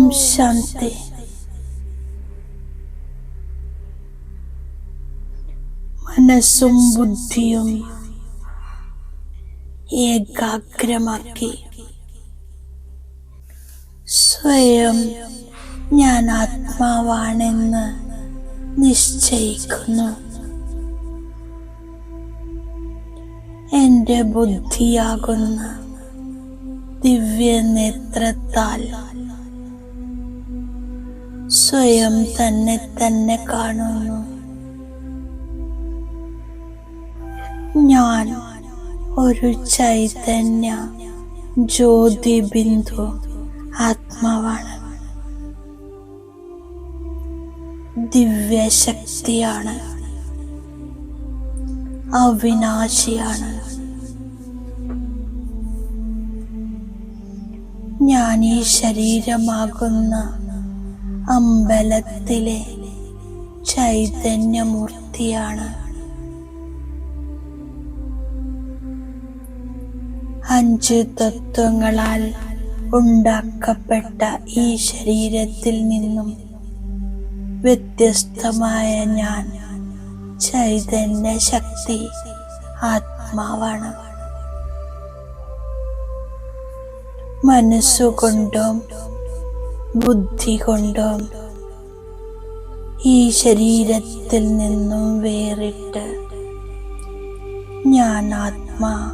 ഓം ശാന്തി മനസ്സും ബുദ്ധിയും ഏകാഗ്രമാക്കി സ്വയം ഞാൻ ആത്മാവാണെന്ന് നിശ്ചയിക്കുന്നു എന്റെ ബുദ്ധിയാകുന്ന ദിവ്യ നേത്രത്താൽ സ്വയം തന്നെ തന്നെ കാണുന്നു. ഞാൻ ഒരു ചൈതന്യ ജ്യോതി ബിന്ദു ആത്മാവാണ്. ദിവ്യശക്തിയാണ്. അവിനാശിയാണ്. ഞാൻ ഈ ശരീരമാകുന്ന അമ്പലത്തിലെ ചൈതന്യമൂർത്തിയാണ്. അഞ്ച് തത്വങ്ങളാൽ ഉണ്ടാക്കപ്പെട്ട ഈ ശരീരത്തിൽ നിന്നും വ്യത്യസ്തമായ ഞാൻ ചൈതന്യ ശക്തി ആത്മാവാണ്. മനസ്സുകൊണ്ടും ബുദ്ധി കൊണ്ടും ഈ ശരീരത്തിൽ നിന്നും വേറിട്ട് ഞാൻ ആത്മാ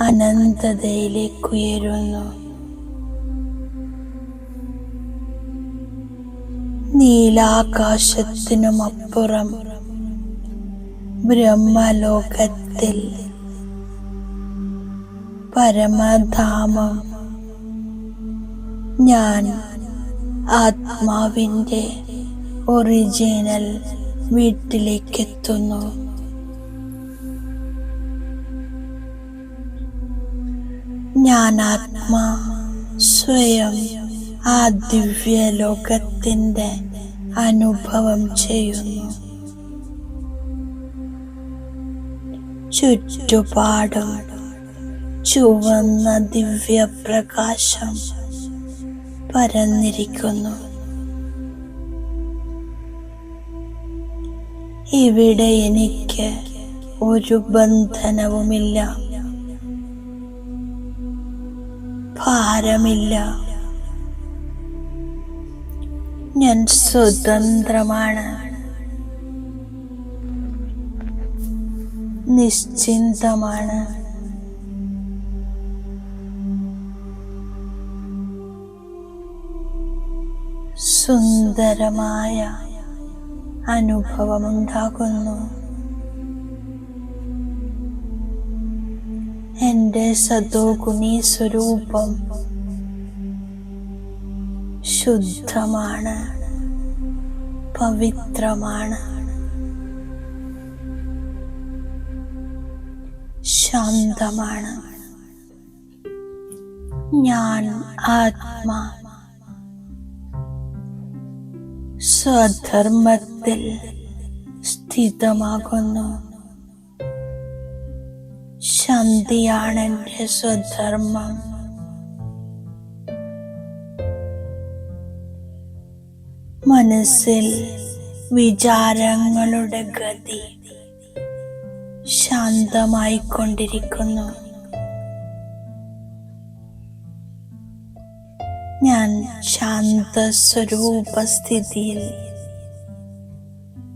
അനന്തതയിലേക്ക് ഉയരുന്നു നീലാകാശത്തിനുമപ്പുറം ബ്രഹ്മലോകത്തിൽ പരമധാമം ഞാൻ ആത്മാവിന്റെ ഒറിജിനൽ വീട്ടിലേക്ക് എത്തുന്നു ഞാൻ ആത്മാ സ്വയം ആ ദിവ്യ ലോകത്തിന്റെ അനുഭവം ചെയ്യുന്നു. ചുറ്റുപാടും ചുവന്ന ദിവ്യപ്രകാശം പരന്നിരിക്കുന്നു. ഇവിടെ എനിക്ക് ഒരു ബന്ധനവുമില്ല. ഭാരമില്ല. ഞാൻ സ്വതന്ത്രമാണ്. നിശ്ചിന്തമാണ്. സുന്ദരമായ അനുഭവമുണ്ടാകുന്നു. എന്റെ സദോഗുണി സ്വരൂപം ശുദ്ധമാണ് പവിത്രമാണ്. ശാന്തമാണ്. ഞാൻ ആത്മാ സ്വധർമ്മത്തിൽ സ്ഥിതമാകുന്നു. ശാന്തിയാണ് എന്റെ സ്വധർമ്മം. മനസ്സിൽ വിചാരങ്ങളുടെ ഗതി ശാന്തമായിക്കൊണ്ടിരിക്കുന്നു. ഞാൻ ശാന്ത സ്വരൂപസ്ഥിതിയിൽ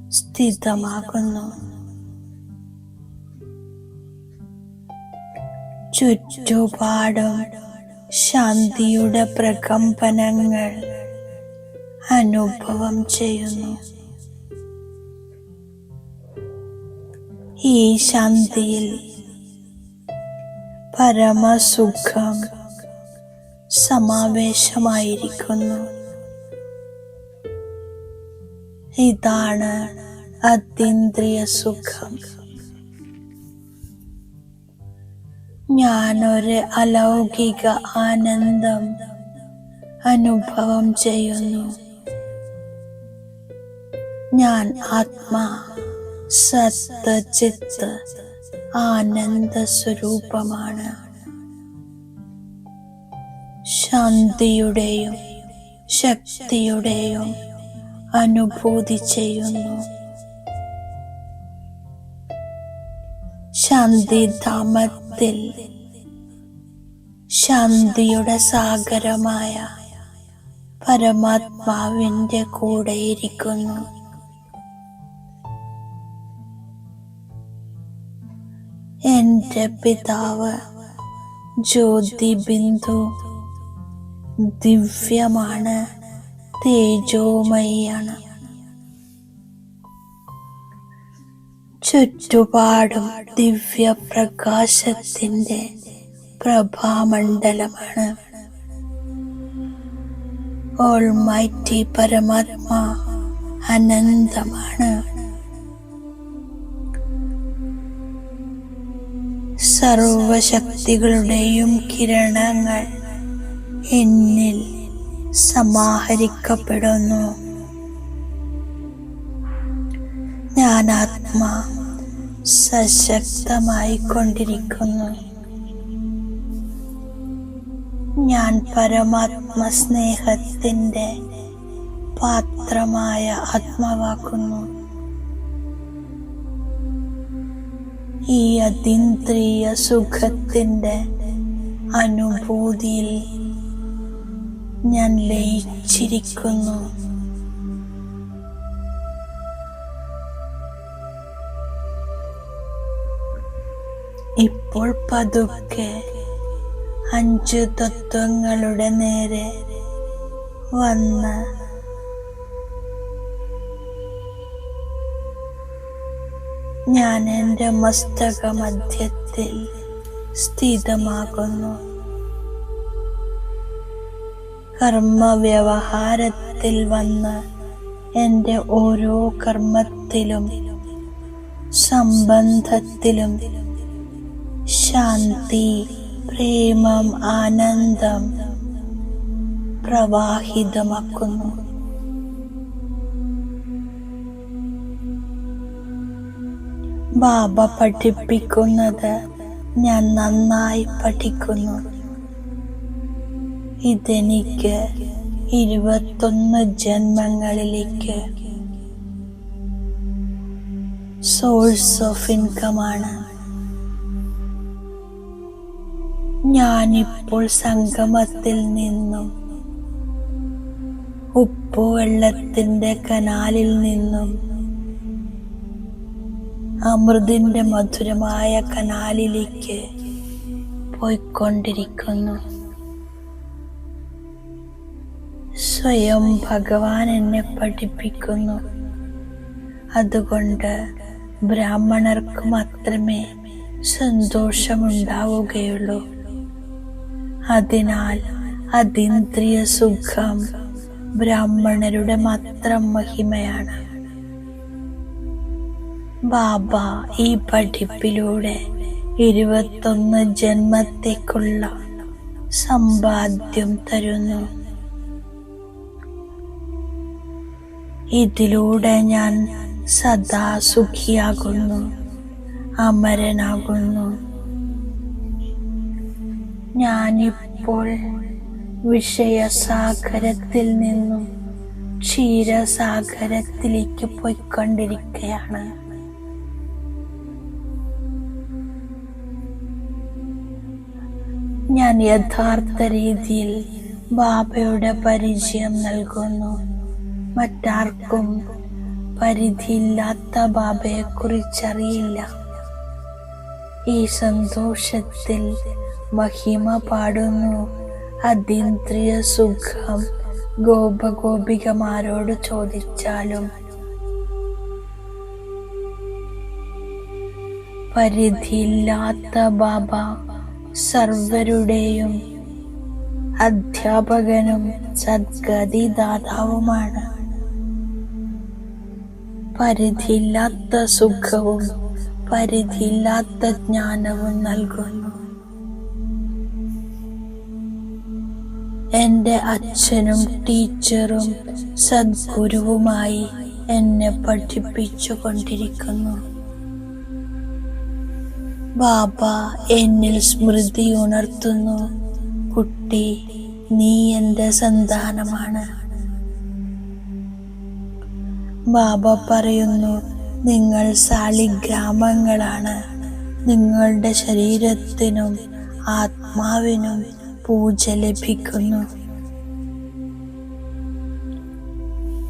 സ്ഥിതമാകുന്നു. ചുറ്റുപാടും ശാന്തിയുടെ പ്രകമ്പനങ്ങൾ അനുഭവം ചെയ്യുന്നു. ഈ ശാന്തിയിൽ പരമസുഖം സമാവേശമായിരിക്കുന്നു. ഇതാണ് അതീന്ദ്രിയ സുഖം. ഞാനൊരു അലൗകിക ആനന്ദം അനുഭവം ചെയ്യുന്നു. ഞാൻ ആത്മാ സത്ത് ചിത്ത് ആനന്ദ സ്വരൂപമാണ് ശാന്തിയുടെയും ശക്തിയുടെയും അനുഭൂതി ചെയ്യുന്നു. ശാന്തിധാമത്തിൽ ശാന്തിയുടെ സാഗരമായ പരമാത്മാവിന്റെ കൂടെ ഇരിക്കുന്നു. എന്റെ പിതാവ് ജ്യോതി ബിന്ദു ദിവ്യമാണ് തേജോമയാണ് ചുറ്റുപാടും ദിവ്യപ്രകാശത്തിന്റെ പ്രഭാമണ്ഡലമാണ്. ഓൾമൈറ്റി പരമാത്മാ അനന്തമാണ്. സർവശക്തികളുടെയും കിരണങ്ങൾ എന്നിൽ സമാഹരിക്കപ്പെടുന്നു. ഞാൻ ആത്മാ സശക്തമായി കൊണ്ടിരിക്കുന്നു ഞാൻ പരമാത്മ സ്നേഹത്തിന്റെ പാത്രമായ ആത്മാവാക്കുന്നു. ഈ അതീന്ദ്രിയ സുഖത്തിന്റെ അനുഭൂതിയിൽ ഞാൻ ലയിച്ചിരിക്കുന്നു. ഇപ്പോൾ പതുക്കെ അഞ്ച് തത്വങ്ങളുടെ നേരെ വന്ന് ഞാൻ എന്റെ മസ്തക മധ്യത്തിൽ സ്ഥിതമാകുന്നു. കർമ്മവ്യവഹാരത്തിൽ വന്ന് എന്റെ ഓരോ കർമ്മത്തിലും സംബന്ധത്തിലും ശാന്തി പ്രേമം ആനന്ദം പ്രവാഹിതമാക്കുന്നു. ബാബ പഠിപ്പിക്കുന്നത് ഞാൻ നന്നായി പഠിക്കുന്നു. ഇതെനിക്ക് ഇരുപത്തൊന്ന് ജന്മങ്ങളിലേക്ക് സോഴ്സ് ഓഫ് ഇൻകമാണ് ഞാനിപ്പോൾ സംഗമത്തിൽ നിന്നും ഉപ്പുവെള്ളത്തിന്റെ കനാലിൽ നിന്നും അമൃതിന്റെ മധുരമായ കനാലിലേക്ക് പോയിക്കൊണ്ടിരിക്കുന്നു. സ്വയം ഭഗവാൻ എന്നെ പഠിപ്പിക്കുന്നു. അതുകൊണ്ട് ബ്രാഹ്മണർക്ക് മാത്രമേ സന്തോഷമുണ്ടാവുകയുള്ളൂ. അതിനാൽ അതീന്ദ്രിയ സുഖം ബ്രാഹ്മണരുടെ മാത്രം മഹിമയാണ്. ബാബ ഈ പഠിപ്പിലൂടെ ഇരുപത്തൊന്ന് ജന്മത്തേക്കുള്ള സമ്പാദ്യം തരുന്നു. ഇതിലൂടെ ഞാൻ സദാ സുഖിയാകുന്നു അമരനാകുന്നു. ഞാനിപ്പോൾ വിഷയസാഗരത്തിൽ നിന്നും ക്ഷീരസാഗരത്തിലേക്ക് പോയിക്കൊണ്ടിരിക്കുകയാണ് ഞാൻ യഥാർത്ഥ രീതിയിൽ ബാബയുടെ പരിചയം നൽകുന്നു. മറ്റാർക്കും പരിധിയില്ലാത്ത ബാബയെ കുറിച്ചറിയില്ല ഈ സന്തോഷത്തിൽ മഹിമ പാടുന്നു. അതീന്ദ്രിയ സുഖം ഗോപഗോപികമാരോട് ചോദിച്ചാലും പരിധിയില്ലാത്ത ബാബ സർവരുടെയും അധ്യാപകനും സദ്ഗതിദാതാവുമാണ്. പരിധിയില്ലാത്ത സുഖവും പരിധിയില്ലാത്ത ജ്ഞാനവും നൽകുന്നു. എന്റെ അച്ഛനും ടീച്ചറും സദ്ഗുരുവുമായി എന്നെ പഠിപ്പിച്ചു കൊണ്ടിരിക്കുന്നു ബാബ എന്നിൽ സ്മൃതി ഉണർത്തുന്നു. കുട്ടി നീ എന്റെ സന്താനമാണ്. ബാബ പറയുന്നു നിങ്ങൾ സാളിഗ്രാമങ്ങളാണ് നിങ്ങളുടെ ശരീരത്തിനും ആത്മാവിനും പൂജ ലഭിക്കുന്നു.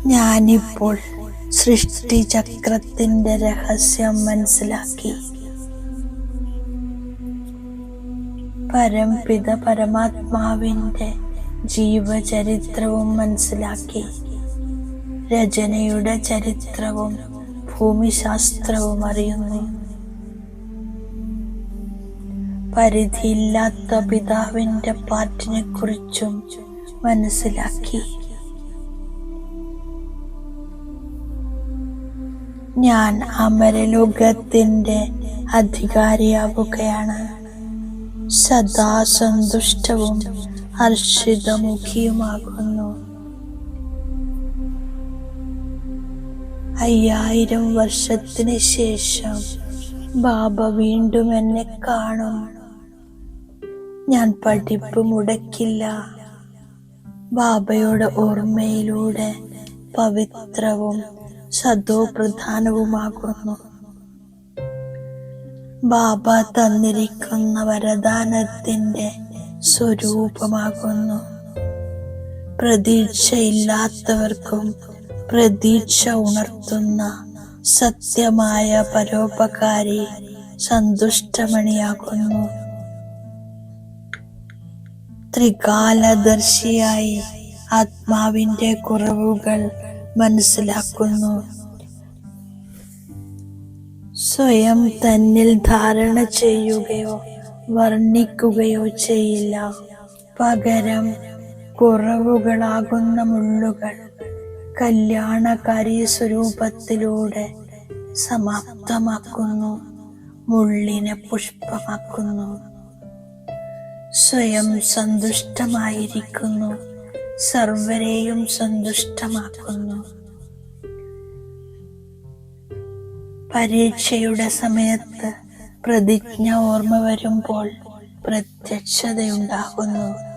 ഞാനിപ്പോൾ സൃഷ്ടിചക്രത്തിന്റെ രഹസ്യം മനസ്സിലാക്കി. പരംപിത പരമാത്മാവിന്റെ ജീവചരിത്രവും മനസ്സിലാക്കി. രചനയുടെ ചരിത്രവും ഭൂമിശാസ്ത്രവും അറിയുന്നു. പരിധിയില്ലാത്ത പിതാവിന്റെ പാട്ടിനെ കുറിച്ചും മനസ്സിലാക്കി. ഞാൻ അമരലോകത്തിന്റെ അധികാരിയാവുകയാണ്. സദാ സന്തുഷ്ടവും ഹർഷിതമുഖിയുമാകുന്നു. അയ്യായിരം വർഷത്തിന് ശേഷം ബാബ വീണ്ടും എന്നെ കാണും. ഞാൻ പഠിപ്പ് മുടക്കില്ല. ബാബയുടെ ഓർമ്മയിലൂടെ പവിത്രവും സദോ പ്രധാനവുമാകുന്നു ബാബ തന്നിരിക്കുന്ന വരദാനത്തിന്റെ സ്വരൂപമാകുന്നു. പ്രതീക്ഷയില്ലാത്തവർക്കും പ്രതീക്ഷ ഉണർത്തുന്ന സത്യമായ പരോപകാരി സന്തുഷ്ടമണിയാകുന്നു. ത്രികാലദർശിയായി ആത്മാവിന്റെ കുറവുകൾ മനസ്സിലാക്കുന്നു. സ്വയം തന്നിൽ ധാരണ ചെയ്യുകയോ വർണിക്കുകയോ ചെയ്യില്ല. പകരം കുറവുകളാകുന്ന മുള്ളുകൾ കല്യാണകാരി സ്വരൂപത്തിലൂടെ സമാപ്തമാക്കുന്നു മുള്ളിനെ പുഷ്പമാക്കുന്നു സ്വയം സന്തുഷ്ടമായിരിക്കുന്നു സർവരെയും സന്തുഷ്ടമാക്കുന്നു. പരീക്ഷയുടെ സമയത്ത് പ്രതിജ്ഞ ഓർമ്മ വരുമ്പോൾ പ്രത്യക്ഷതയുണ്ടാകുന്നു.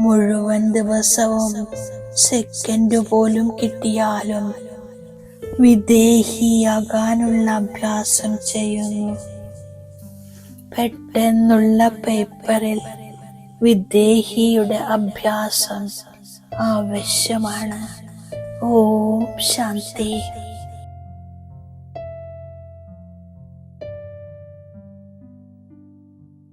മുഴുവൻ ദിവസവും സെക്കൻഡ് പോലും കിട്ടിയാലും വിദേഹിയാകാനുള്ള അഭ്യാസം ചെയ്യുന്നു. പെട്ടെന്നുള്ള പേപ്പറിൽ വിദേഹിയുടെ അഭ്യാസം ആവശ്യമാണ്. ഓം ശാന്തി.